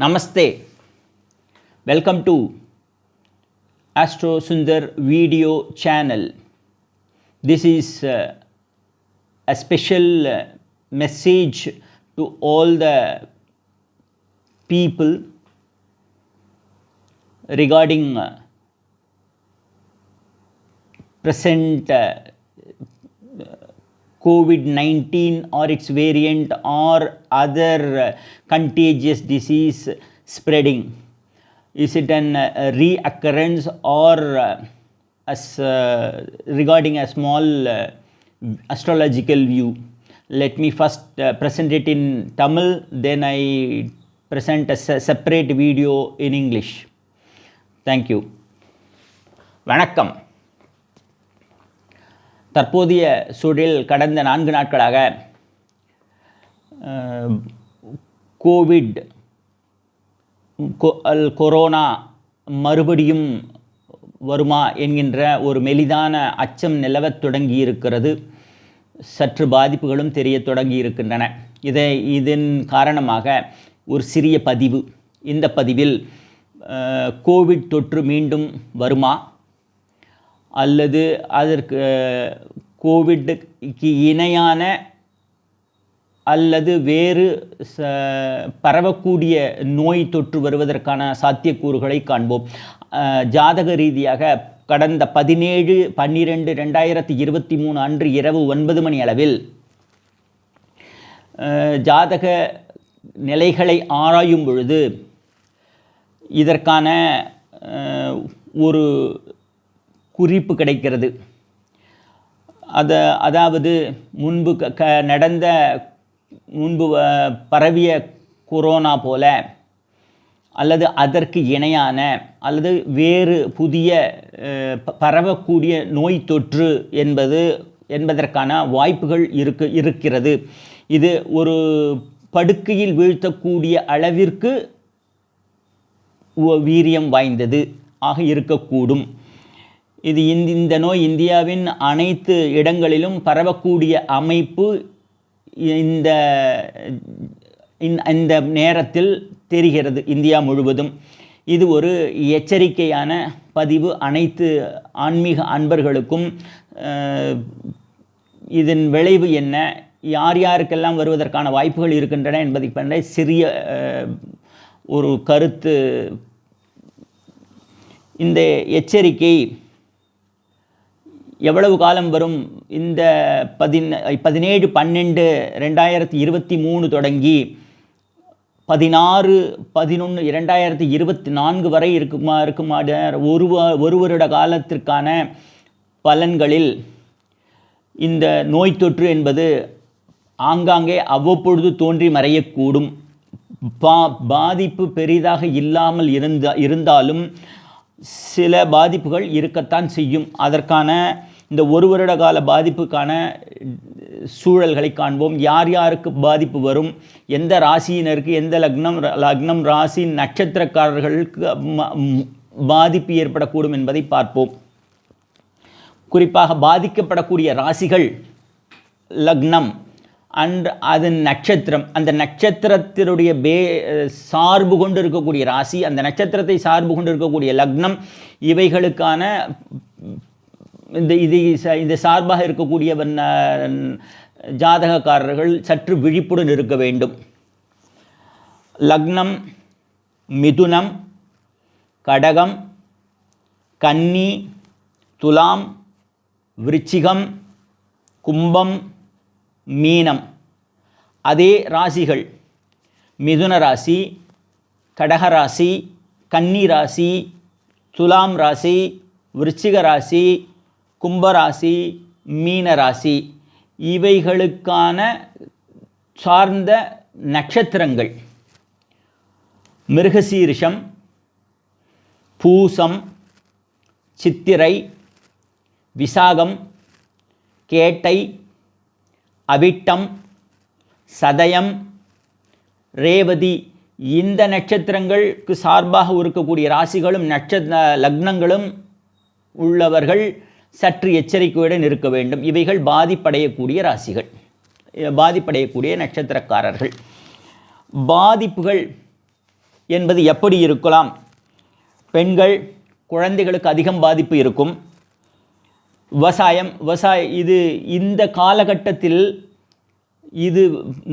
Namaste. Welcome to Astro Sundar video channel. This is uh, a special uh, message to all the people regarding uh, present COVID 19 or its variant or other uh, contagious disease spreading? Is it an uh, reoccurrence or uh, as uh, regarding a small uh, astrological view? Let me first uh, present it in Tamil, then I present a se- separate video in English. Thank you. வணக்கம் தற்போதைய சூழலில் கடந்த நான்கு நாட்களாக Covid கொ- அல் corona மறுபடியும் வருமா என்கின்ற ஒரு மெலிதான அச்சம் நிலவத் தொடங்கி இருக்கிறது சற்று பாதிப்புகளும் தெரிய தொடங்கி இருக்கின்றன இதை இதன் காரணமாக ஒரு சிறிய பதிவு. இந்த பதிவில் கோவிட் தொற்று மீண்டும் வருமா? அல்லது அதற்கு கோவிட்டுக்கு இணையான அல்லது வேறு ச பரவக்கூடிய நோய் தொற்று வருவதற்கான சாத்தியக்கூறுகளை காண்போம். ஜாதக ரீதியாக கடந்த பதினேழு பன்னிரெண்டு ரெண்டாயிரத்தி இருபத்தி மூணு அன்று இரவு ஒன்பது மணி அளவில் ஜாதக நிலைகளை ஆராயும் பொழுது இதற்கான ஒரு குறிப்பு கிடைக்கிறது. அத அதாவது முன்பு க க- நடந்த முன்பு பரவிய கொரோனா போல அல்லது அதற்கு இணையான அல்லது வேறு புதிய பரவக்கூடிய நோய் தொற்று என்பது என்பதற்கான வாய்ப்புகள் இருக்கு இருக்கிறது. இது ஒரு படுக்கையில் வீழ்த்தக்கூடிய அளவிற்கு வீரியம் வாய்ந்தது ஆக இருக்கக்கூடும். இது இந்த இந்த நோய் இந்தியாவின் அனைத்து இடங்களிலும் பரவக்கூடிய அமைப்பு இந்த இந்த- இந்த நேரத்தில் தெரிகிறது இந்தியா முழுவதும். இது ஒரு எச்சரிக்கையான பதிவு அனைத்து ஆன்மீக அன்பர்களுக்கும் இதன் விளைவு என்ன யார் யாருக்கெல்லாம் வருவதற்கான வாய்ப்புகள் இருக்கின்றன என்பதை பண்ண சிறிய ஒரு கருத்து. இந்த எச்சரிக்கை எவ்வளவு காலம் வரும்? இந்த பதின் பதினேழு பன்னெண்டு ரெண்டாயிரத்தி இருபத்தி மூணு தொடங்கி பதினாறு பதினொன்று இரண்டாயிரத்தி இருபத்தி நான்கு வரை இருக்குமா இருக்குமா ஒரு ஒரு வருட காலத்திற்கான பலன்களில் இந்த நோய் தொற்று என்பது ஆங்காங்கே அவ்வப்பொழுது தோன்றி மறையக்கூடும். பா பாதிப்பு பெரிதாக இல்லாமல் இருந்த இருந்தாலும் சில பாதிப்புகள் இருக்கத்தான் செய்யும். அதற்கான இந்த ஒரு வருட கால பாதிப்புக்கான சூழல்களை காண்போம். யார் யாருக்கு பாதிப்பு வரும்? எந்த ராசியினருக்கு எந்த லக்னம் லக்னம் ராசி நட்சத்திரக்காரர்களுக்கு பாதிப்பு ஏற்படக்கூடும் என்பதை பார்ப்போம். குறிப்பாக பாதிக்கப்படக்கூடிய ராசிகள் லக்னம் அண்ட் அதன் நட்சத்திரம். அந்த நட்சத்திரத்தினுடைய பே சார்பு கொண்டு இருக்கக்கூடிய ராசி அந்த நட்சத்திரத்தை சார்பு கொண்டு இருக்கக்கூடிய லக்னம் இவைகளுக்கான இந்த இது இந்த சார்பாக இருக்கக்கூடியவன் ஜாதகக்காரர்கள் சற்று விழிப்புடன் இருக்க வேண்டும். லக்னம் மிதுனம் கடகம் கன்னி துலாம் விருச்சிகம் கும்பம் மீனம். அதே ராசிகள். மிதுன ராசி கடகராசி கன்னி ராசி துலாம் ராசி விருச்சிக ராசி கும்பராசி மீன ராசி. இவைகளுக்கான சார்ந்த நட்சத்திரங்கள். மிருகசீரிஷம் பூசம் சித்திரை விசாகம் கேட்டை அவிட்டம் சதயம் ரேவதி இந்த நட்சத்திரங்களுக்கு சார்பாக இருக்கக்கூடிய ராசிகளும் நட்ச லக்னங்களும் உள்ளவர்கள் சற்று எச்சரிக்கையுடன் இருக்க வேண்டும். இவைகள் பாதிப்படையக்கூடிய ராசிகள். பாதிப்படையக்கூடிய நட்சத்திரக்காரர்கள். பாதிப்புகள் என்பது எப்படி இருக்கலாம்? பெண்கள் குழந்தைகளுக்கு அதிகம் பாதிப்பு இருக்கும். விவசாயம் விவசாய இது இந்த காலகட்டத்தில் இது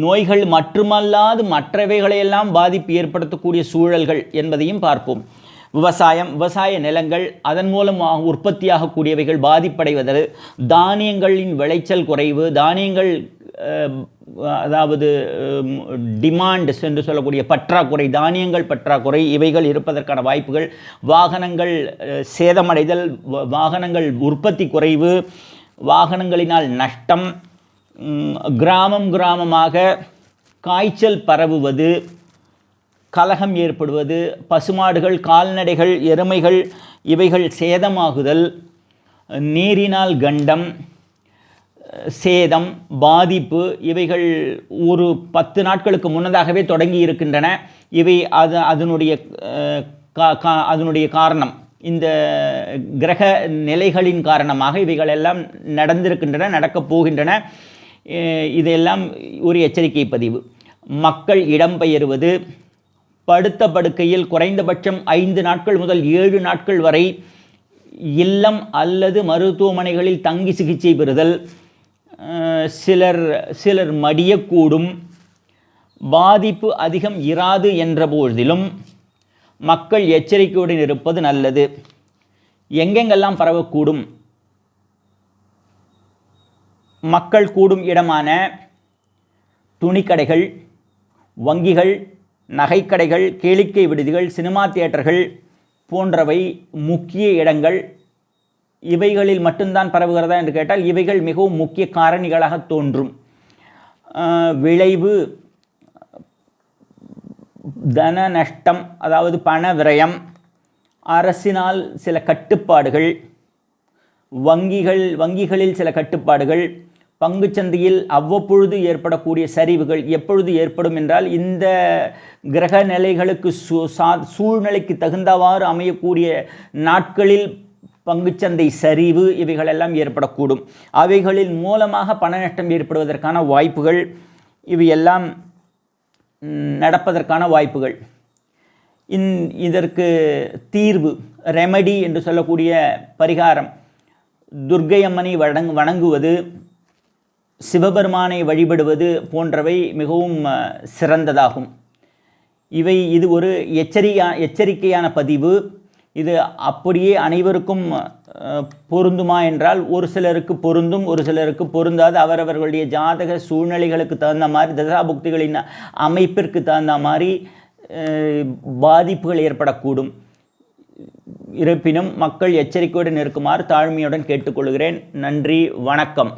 நோய்கள் மட்டுமல்லாது மற்றவைகளையெல்லாம் பாதிப்பு ஏற்படுத்தக்கூடிய சூழல்கள் என்பதையும் பார்ப்போம். விவசாயம் விவசாய நிலங்கள் அதன் மூலம் உற்பத்தியாகக்கூடியவைகள் பாதிப்படைவது தானியங்களின் விளைச்சல் குறைவு தானியங்கள் அதாவது டிமாண்ட்ஸ் என்று சொல்லக்கூடிய பற்றாக்குறை தானியங்கள் பற்றாக்குறை இவைகள் இருப்பதற்கான வாய்ப்புகள் வாகனங்கள் சேதமடைதல் வ- வாகனங்கள் உற்பத்தி குறைவு வாகனங்களினால் நஷ்டம் கிராமம் கிராமமாக காய்ச்சல் பரவுவது கலகம் ஏற்படுவது பசுமாடுகள் கால்நடைகள் எருமைகள் இவைகள் சேதமாகுதல் நீரினால் கண்டம் சேதம் பாதிப்பு இவைகள் ஒரு பத்து நாட்களுக்கு முன்னதாகவே தொடங்கி இருக்கின்றன. இவை அது அதனுடைய கா- கா- அதனுடைய காரணம். இந்த கிரக நிலைகளின் காரணமாக இவைகள் எல்லாம் நடந்திருக்கின்றன நடக்கப் போகின்றன. இதெல்லாம் ஒரு எச்சரிக்கை பதிவு. மக்கள் இடம்பெயர்வது படுத்த படுக்கையில் குறைந்தபட்சம் ஐந்து நாட்கள் முதல் ஏழு நாட்கள் வரை இல்லம் அல்லது மருத்துவமனைகளில் தங்கி சிகிச்சை பெறுதல் சிலர் சிலர் மடியக்கூடும் பாதிப்பு அதிகம் இராது என்ற போதிலும் மக்கள் எச்சரிக்கையுடன் இருப்பது நல்லது. எங்கெங்கெல்லாம் பரவக்கூடும்? மக்கள் கூடும் இடமான துணிக்கடைகள் வங்கிகள் நகைக்கடைகள் கேளிக்கை விடுதிகள் சினிமா தியேட்டர்கள் போன்றவை முக்கிய இடங்கள். இவைகளில் மட்டும்தான் பரவுகிறதா என்று கேட்டால் இவைகள் மிகவும் முக்கிய காரணிகளாக தோன்றும். விளைவு தன நஷ்டம் அதாவது பண விரயம் அரசினால் சில கட்டுப்பாடுகள் வங்கிகள் வங்கிகளில் சில கட்டுப்பாடுகள் பங்குச்சந்தையில் அவ்வப்பொழுது ஏற்படக்கூடிய சரிவுகள் எப்பொழுது ஏற்படும் என்றால் இந்த கிரக நிலைகளுக்கு சா- சூழ்நிலைக்கு தகுந்தவாறு அமையக்கூடிய நாட்களில் பங்குச்சந்தை சரிவு இவைகளெல்லாம் ஏற்படக்கூடும். அவைகளின் மூலமாக பண நஷ்டம் ஏற்படுவதற்கான வாய்ப்புகள் இவையெல்லாம் நடப்பதற்கான வாய்ப்புகள். இன் இதற்கு தீர்வு ரெமடி என்று சொல்லக்கூடிய பரிகாரம். துர்க்கை அம்மனை வணங் வணங்குவது சிவபெருமானை வழிபடுவது போன்றவை மிகவும் சிறந்ததாகும். இவை இது ஒரு எச்சரியா எச்சரிக்கையான பதிவு. இது அப்படியே அனைவருக்கும் பொருந்துமா என்றால் ஒரு சிலருக்கு பொருந்தும் ஒரு சிலருக்கு பொருந்தாது. அவரவர்களுடைய ஜாதக சூழ்நிலைகளுக்கு தகுந்த மாதிரி தசாபுக்திகளின் அமைப்பிற்கு தகுந்த மாதிரி பாதிப்புகள் ஏற்படக்கூடும். இருப்பினும் மக்கள் எச்சரிக்கையுடன் இருக்குமாறு தாழ்மையுடன் கேட்டுக்கொள்கிறேன். நன்றி வணக்கம்.